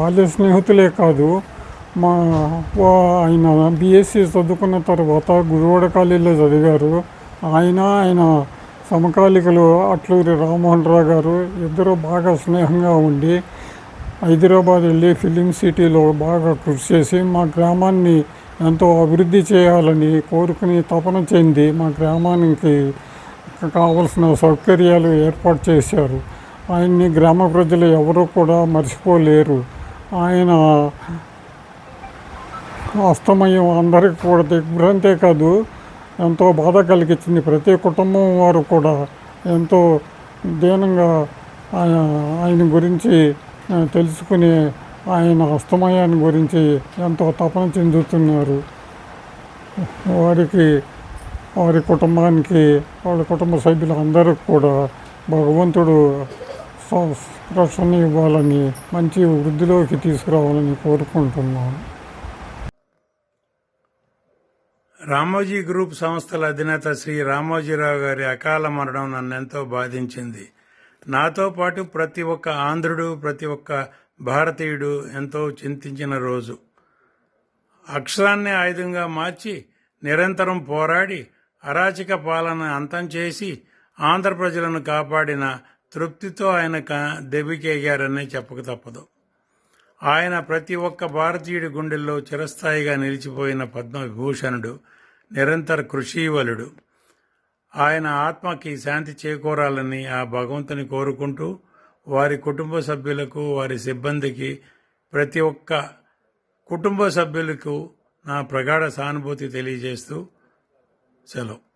బాల్య స్నేహితులే కాదు మా ఆయన బీఎస్సీ చదువుకున్న తర్వాత గురువాడ కాలేజీలో చదివారు. ఆయన ఆయన సమకాలికలు అట్లూరి రామ్మోహన్ రావు గారు ఇద్దరు బాగా స్నేహంగా ఉండి హైదరాబాద్ వెళ్ళి ఫిలిం సిటీలో బాగా కృషి చేసి మా గ్రామాన్ని ఎంతో అభివృద్ధి చేయాలని కోరుకుని తపన చెంది మా గ్రామానికి కావలసిన సౌకర్యాలు ఏర్పాటు చేశారు. ఆయన్ని గ్రామ ప్రజలు ఎవరూ కూడా మర్చిపోలేరు. ఆయన అస్తమయం అందరికి కూడా దిగ్భ్రాంతే కాదు ఎంతో బాధ కలిగించింది. ప్రతి కుటుంబం వారు కూడా ఎంతో దీనంగా ఆయన ఆయన గురించి తెలుసుకుని ఆయన అస్తమయాన్ని గురించి ఎంతో తపన చెందుతున్నారు. వారికి వారి కుటుంబానికి వాళ్ళ కుటుంబ సభ్యులందరికీ కూడా భగవంతుడు స- రక్షణ ఇవ్వాలని మంచి వృద్ధిలోకి తీసుకురావాలని కోరుకుంటున్నాను. రామోజీ గ్రూప్ సంస్థల అధినేత శ్రీ రామోజీరావు గారి అకాల మరణం నన్ను ఎంతో బాధించింది. నాతో పాటు ప్రతి ఒక్క ఆంధ్రుడు ప్రతి ఒక్క భారతీయుడు ఎంతో చింతించిన రోజు. అక్షరాన్ని ఆయుధంగా మార్చి నిరంతరం పోరాడి అరాచక పాలన అంతం చేసి ఆంధ్ర ప్రజలను కాపాడిన తృప్తితో ఆయన క- చెప్పక తప్పదు. ఆయన ప్రతి ఒక్క భారతీయుడి గుండెల్లో చిరస్థాయిగా నిలిచిపోయిన పద్మవిభూషణుడు నిరంతర కృషీవలుడు. ఆయన ఆత్మకి శాంతి చేకూరాలని ఆ భగవంతుని కోరుకుంటూ వారి కుటుంబ సభ్యులకు వారి సిబ్బందికి ప్రతి ఒక్క కుటుంబ సభ్యులకు నా ప్రగాఢ సానుభూతి తెలియజేస్తూ సెలవు.